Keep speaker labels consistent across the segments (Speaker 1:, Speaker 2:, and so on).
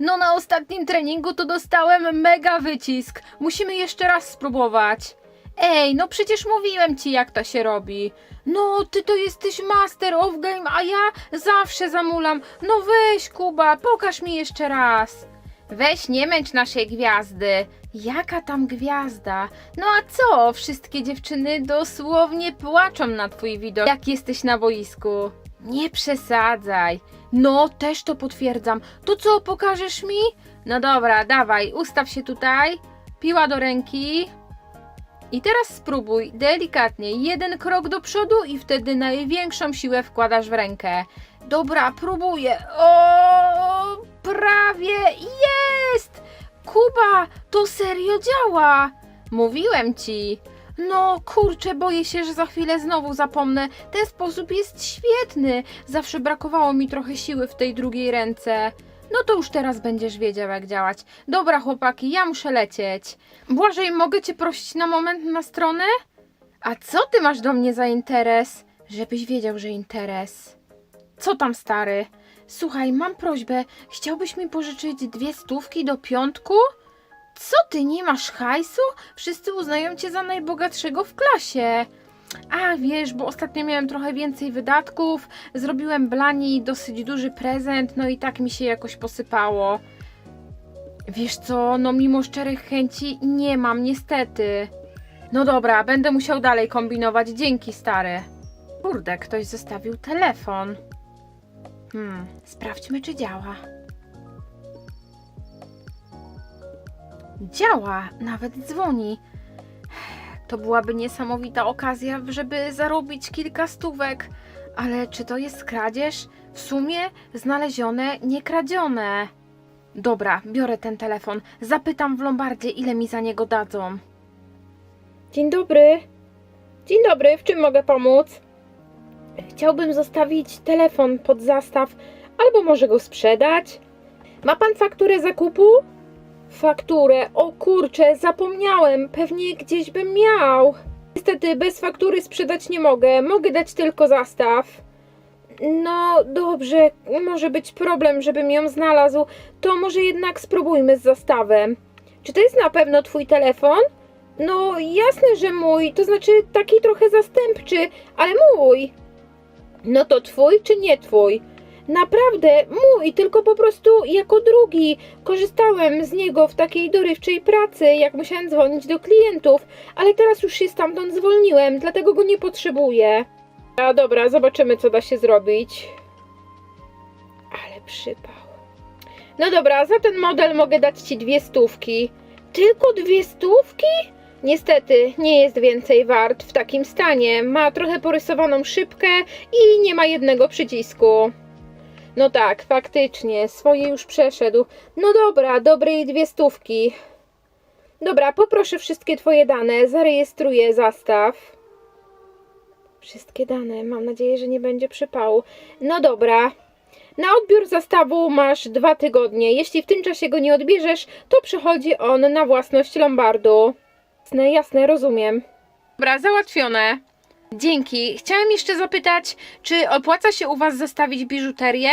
Speaker 1: No na ostatnim treningu to dostałem mega wycisk. Musimy jeszcze raz spróbować. Ej, no przecież mówiłem ci jak to się robi. No, ty to jesteś master of game, a ja zawsze zamulam. No weź, Kuba, pokaż mi jeszcze raz. Weź, nie męcz naszej gwiazdy. Jaka tam gwiazda? No a co? Wszystkie dziewczyny dosłownie płaczą na twój widok, jak jesteś na boisku. Nie przesadzaj. No, też to potwierdzam. To co, pokażesz mi? No dobra, dawaj, ustaw się tutaj. Piła do ręki. I teraz spróbuj delikatnie, jeden krok do przodu i wtedy największą siłę wkładasz w rękę. Dobra, próbuję. O, prawie jest! Kuba, to serio działa! Mówiłem ci. No kurczę, boję się, że za chwilę znowu zapomnę. Ten sposób jest świetny. Zawsze brakowało mi trochę siły w tej drugiej ręce. No to już teraz będziesz wiedział, jak działać. Dobra, chłopaki, ja muszę lecieć. Błażej, mogę cię prosić na moment na stronę? A co ty masz do mnie za interes? Żebyś wiedział, że interes. Co tam, stary? Słuchaj, mam prośbę. Chciałbyś mi pożyczyć dwie stówki do piątku? Co ty, nie masz hajsu? Wszyscy uznają cię za najbogatszego w klasie. A wiesz, bo ostatnio miałem trochę więcej wydatków, zrobiłem Blani dosyć duży prezent, no i tak mi się jakoś posypało. Wiesz co, no mimo szczerych chęci nie mam, niestety. No dobra, będę musiał dalej kombinować, dzięki stary. Kurde, ktoś zostawił telefon. Hmm, sprawdźmy czy działa. Działa, nawet dzwoni. To byłaby niesamowita okazja, żeby zarobić kilka stówek. Ale czy to jest kradzież? W sumie znalezione, nie kradzione. Dobra, biorę ten telefon. Zapytam w Lombardzie, ile mi za niego dadzą. Dzień dobry. Dzień dobry, w czym mogę pomóc? Chciałbym zostawić telefon pod zastaw, albo może go sprzedać. Ma pan fakturę zakupu? Fakturę. O kurczę, zapomniałem. Pewnie gdzieś bym miał. Niestety bez faktury sprzedać nie mogę. Mogę dać tylko zastaw. No dobrze, może być problem, żebym ją znalazł. To może jednak spróbujmy z zastawem. Czy to jest na pewno twój telefon? No jasne, że mój. To znaczy taki trochę zastępczy, ale mój. No to twój czy nie twój? Naprawdę mój, tylko po prostu jako drugi. Korzystałem z niego w takiej dorywczej pracy, jak musiałem dzwonić do klientów, ale teraz już się stamtąd zwolniłem, dlatego go nie potrzebuję. A dobra, zobaczymy co da się zrobić. Ale przypał. No dobra, za ten model mogę dać ci dwie stówki. Tylko dwie stówki? Niestety, nie jest więcej wart w takim stanie. Ma trochę porysowaną szybkę i nie ma jednego przycisku. No tak, faktycznie, swoje już przeszedł. No dobra, dobrej dwie stówki. Dobra, poproszę wszystkie twoje dane, zarejestruję zastaw. Wszystkie dane, mam nadzieję, że nie będzie przypału. No dobra. Na odbiór zastawu masz dwa tygodnie. Jeśli w tym czasie go nie odbierzesz, to przechodzi on na własność Lombardu. Jasne, jasne, rozumiem. Dobra, załatwione. Dzięki. Chciałem jeszcze zapytać, czy opłaca się u Was zostawić biżuterię?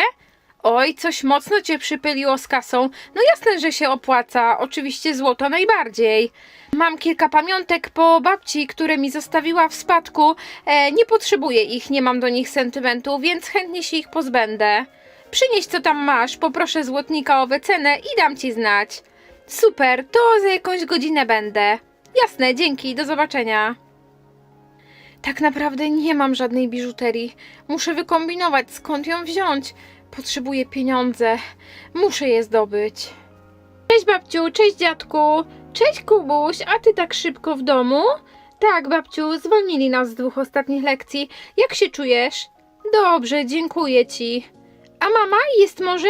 Speaker 1: Oj, coś mocno Cię przypyliło z kasą. No jasne, że się opłaca. Oczywiście złoto najbardziej. Mam kilka pamiątek po babci, które mi zostawiła w spadku. E, nie potrzebuję ich, nie mam do nich sentymentu, więc chętnie się ich pozbędę. Przynieś co tam masz, poproszę złotnika o wycenę i dam Ci znać. Super, to za jakąś godzinę będę. Jasne, dzięki, do zobaczenia. Tak naprawdę nie mam żadnej biżuterii. Muszę wykombinować, skąd ją wziąć. Potrzebuję pieniądze. Muszę je zdobyć. Cześć babciu, cześć dziadku. Cześć Kubuś, a ty tak szybko w domu? Tak, babciu, zwolnili nas z dwóch ostatnich lekcji. Jak się czujesz? Dobrze, dziękuję ci. A mama jest może?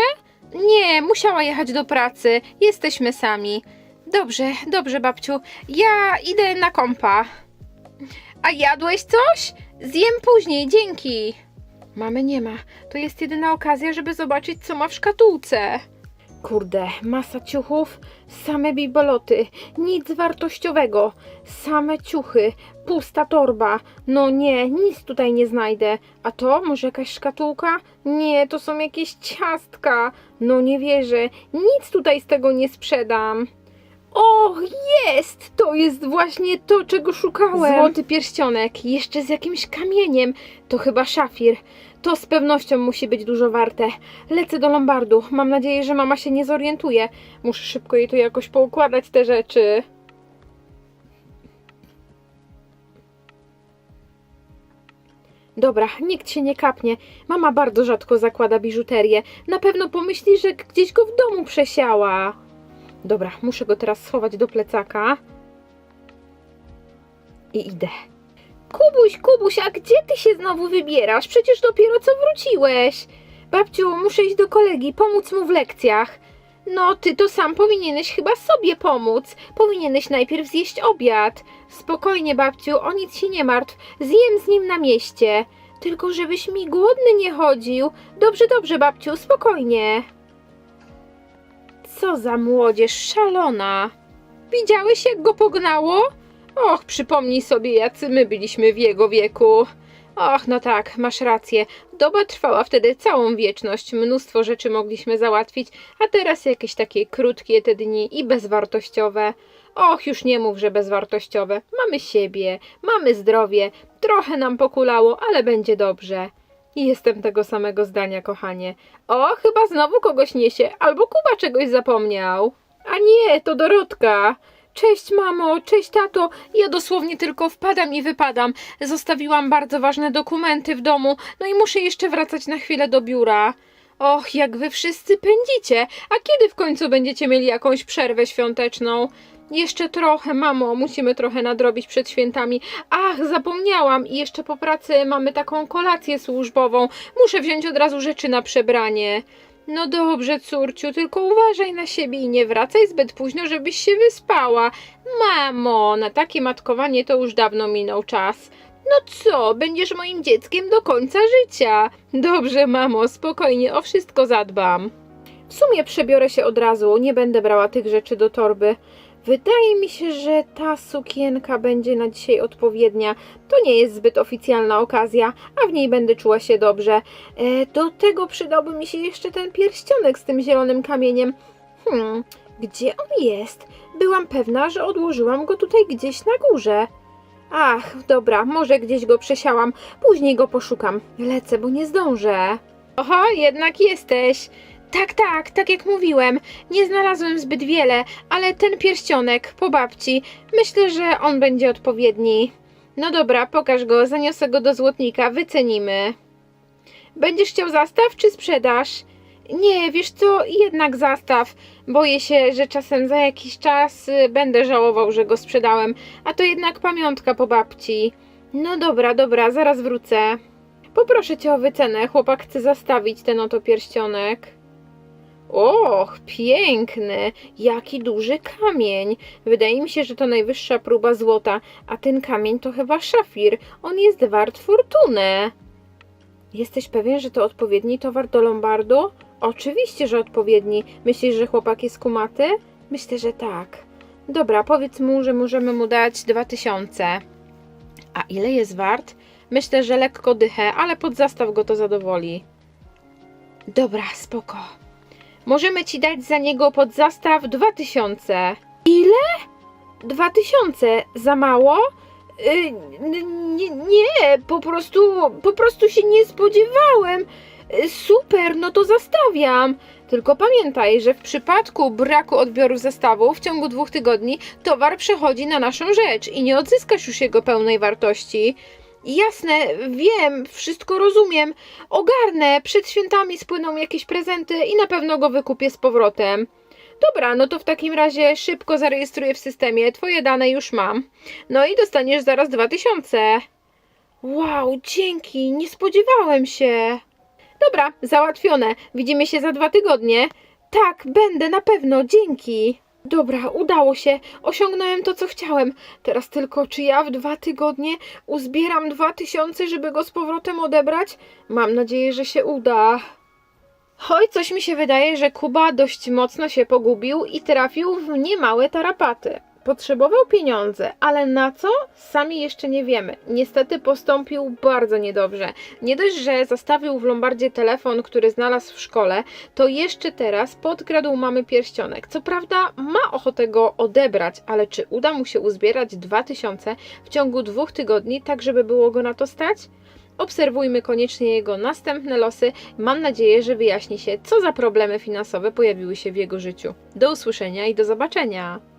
Speaker 1: Nie, musiała jechać do pracy. Jesteśmy sami. Dobrze, dobrze, babciu. Ja idę na kompa. A jadłeś coś? Zjem później, dzięki. Mamy nie ma. To jest jedyna okazja, żeby zobaczyć, co ma w szkatułce. Kurde, masa ciuchów, same biboloty, nic wartościowego, same ciuchy, pusta torba. No nie, nic tutaj nie znajdę. A to może jakaś szkatułka? Nie, to są jakieś ciastka. No nie wierzę, nic tutaj z tego nie sprzedam. Och, jest! To jest właśnie to, czego szukałem. Złoty pierścionek, jeszcze z jakimś kamieniem. To chyba szafir. To z pewnością musi być dużo warte. Lecę do Lombardu. Mam nadzieję, że mama się nie zorientuje. Muszę szybko jej tu jakoś poukładać te rzeczy. Dobra, nikt się nie kapnie. Mama bardzo rzadko zakłada biżuterię. Na pewno pomyśli, że gdzieś go w domu przesiała. Dobra, muszę go teraz schować do plecaka. I idę. Kubuś, Kubuś, a gdzie ty się znowu wybierasz? Przecież dopiero co wróciłeś. Babciu, muszę iść do kolegi, pomóc mu w lekcjach. No, ty to sam powinieneś chyba sobie pomóc. Powinieneś najpierw zjeść obiad. Spokojnie, babciu, o nic się nie martw. Zjem z nim na mieście. Tylko żebyś mi głodny nie chodził. Dobrze, dobrze, babciu, spokojnie. Co za młodzież szalona. Widziałeś, jak go pognało? Och, przypomnij sobie, jacy my byliśmy w jego wieku. Och, no tak, masz rację. Doba trwała wtedy całą wieczność. Mnóstwo rzeczy mogliśmy załatwić, a teraz jakieś takie krótkie te dni i bezwartościowe. Och, już nie mów, że bezwartościowe. Mamy siebie, mamy zdrowie, trochę nam pokulało, ale będzie dobrze. I Jestem tego samego zdania, kochanie. O, chyba znowu kogoś niesie, albo Kuba czegoś zapomniał. A nie, to Dorotka. Cześć mamo, cześć tato. Ja dosłownie tylko wpadam i wypadam. Zostawiłam bardzo ważne dokumenty w domu, no i muszę jeszcze wracać na chwilę do biura. Och, jak wy wszyscy pędzicie. A kiedy w końcu będziecie mieli jakąś przerwę świąteczną? Jeszcze trochę, mamo, musimy trochę nadrobić przed świętami. Ach, zapomniałam i jeszcze po pracy mamy taką kolację służbową. Muszę wziąć od razu rzeczy na przebranie. No dobrze, córciu, tylko uważaj na siebie i nie wracaj zbyt późno, żebyś się wyspała. Mamo, na takie matkowanie to już dawno minął czas. No co, będziesz moim dzieckiem do końca życia. Dobrze, mamo, spokojnie, o wszystko zadbam. W sumie przebiorę się od razu, nie będę brała tych rzeczy do torby. Wydaje mi się, że ta sukienka będzie na dzisiaj odpowiednia. To nie jest zbyt oficjalna okazja, a w niej będę czuła się dobrze. E, do tego przydałby mi się jeszcze ten pierścionek z tym zielonym kamieniem. Hmm, gdzie on jest? Byłam pewna, że odłożyłam go tutaj gdzieś na górze. Ach, dobra, może gdzieś go przesiałam. Później go poszukam. Lecę, bo nie zdążę. Oho, jednak jesteś. Tak, tak, tak jak mówiłem. Nie znalazłem zbyt wiele, ale ten pierścionek po babci, myślę, że on będzie odpowiedni. No dobra, pokaż go, zaniosę go do złotnika, wycenimy. Będziesz chciał zastaw czy sprzedaż? Nie, wiesz co, jednak zastaw. Boję się, że czasem za jakiś czas y, będę żałował, że go sprzedałem, a to jednak pamiątka po babci. No dobra, dobra, zaraz wrócę. Poproszę cię o wycenę, chłopak chce zastawić ten oto pierścionek. Och, piękny! Jaki duży kamień! Wydaje mi się, że to najwyższa próba złota, a ten kamień to chyba szafir. On jest wart fortunę. Jesteś pewien, że to odpowiedni towar do Lombardu? Oczywiście, że odpowiedni. Myślisz, że chłopak jest kumaty? Myślę, że tak. Dobra, powiedz mu, że możemy mu dać 2000. A ile jest wart? Myślę, że lekko dychę, ale pod zastaw go to zadowoli. Dobra, spoko. Możemy ci dać za niego pod zastaw 2000. Ile? 2000 za mało? Y, n- nie, nie, po prostu, po prostu się nie spodziewałem. Y, Super, no to zastawiam. Tylko pamiętaj, że w przypadku braku odbioru zestawu w ciągu dwóch tygodni towar przechodzi na naszą rzecz i nie odzyskasz już jego pełnej wartości. Jasne, wiem, wszystko rozumiem. Ogarnę, przed świętami spłyną jakieś prezenty i na pewno go wykupię z powrotem. Dobra, no to w takim razie szybko zarejestruję w systemie, twoje dane już mam. No i dostaniesz zaraz 2000. Wow, dzięki, nie spodziewałem się. Dobra, załatwione. Widzimy się za dwa tygodnie. Tak, będę na pewno, dzięki. Dobra, udało się. Osiągnąłem to, co chciałem. Teraz tylko, czy ja w dwa tygodnie uzbieram dwa tysiące, żeby go z powrotem odebrać? Mam nadzieję, że się uda. Oj, coś mi się wydaje, że Kuba dość mocno się pogubił i trafił w niemałe tarapaty. Potrzebował pieniądze, ale na co? Sami jeszcze nie wiemy. Niestety postąpił bardzo niedobrze. Nie dość, że zastawił w Lombardzie telefon, który znalazł w szkole, to jeszcze teraz podkradł mamy pierścionek. Co prawda ma ochotę go odebrać, ale czy uda mu się uzbierać 2000 w ciągu dwóch tygodni, tak żeby było go na to stać? Obserwujmy koniecznie jego następne losy. Mam nadzieję, że wyjaśni się, co za problemy finansowe pojawiły się w jego życiu. Do usłyszenia i do zobaczenia!